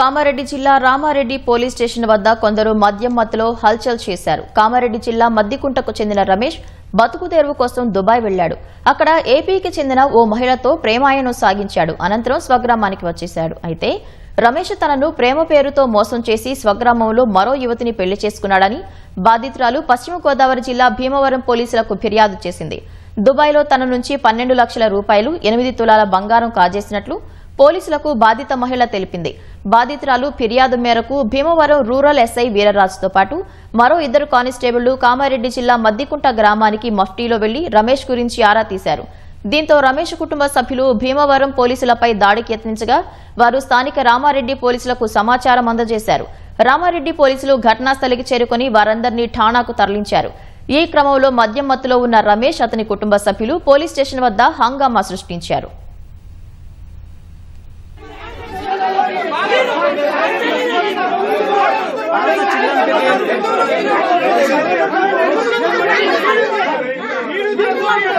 కామారెడ్డి జిల్లా Ramareddy police station వద్ద కొందరు మద్యం మత్తులో హల్చల్ చేశారు. కామారెడ్డి జిల్లా మద్దికుంటకు చెందిన రమేష్ బతుకు తెరువు కోసం దుబాయ్ వెళ్ళాడు అక్కడ ఏపీకి చెందిన ఓ మహిళతో ప్రేమాయణం సాగించాడు. అనంతరం స్వగ్రామానికి వచ్చేశాడు. అయితే రమేష్ తనను ప్రేమ పేరుతో మోసం చేసి స్వగ్రామంలో మరో యువతిని పెళ్ళి చేసుకున్నాడని బాధితురాలు పశ్చిమ గోదావరి జిల్లా భీమవరం పోలీసులకు ఫిర్యాదు చేసింది. దుబాయ్లో తన నుంచి పన్నెండు లక్షల రూపాయలు ఎనిమిది తులాల బంగారం కాజేసినట్లు పోలీసులకు బాధిత మహిళ తెలిపింది. బాధితురాలు ఫిర్యాదు మేరకు భీమవరం రూరల్ ఎస్ఐ వీరరాజుతో పాటు మరో ఇద్దరు కానిస్టేబుళ్ళు కామారెడ్డి జిల్లా మద్దికుంట గ్రామానికి మఫ్టీలో వెళ్ళి రమేష్ గురించి ఆరా తీశారు. దీంతో రమేష్ కుటుంబ సభ్యులు భీమవరం పోలీసులపై దాడికి యత్నించగా వారు స్థానిక రామారెడ్డి పోలీసులకు సమాచారం అందజేశారు. రామారెడ్డి పోలీసులు ఘటనాస్థలికి చేరుకుని వారందరినీ ఠాణాకు తరలించారు. ఈ క్రమంలో మద్యం మత్తులో ఉన్న రమేష్ అతని కుటుంబ సభ్యులు పోలీస్ స్టేషన్ వద్ద హంగామా సృష్టించారు. ఇరుదు కొయ్య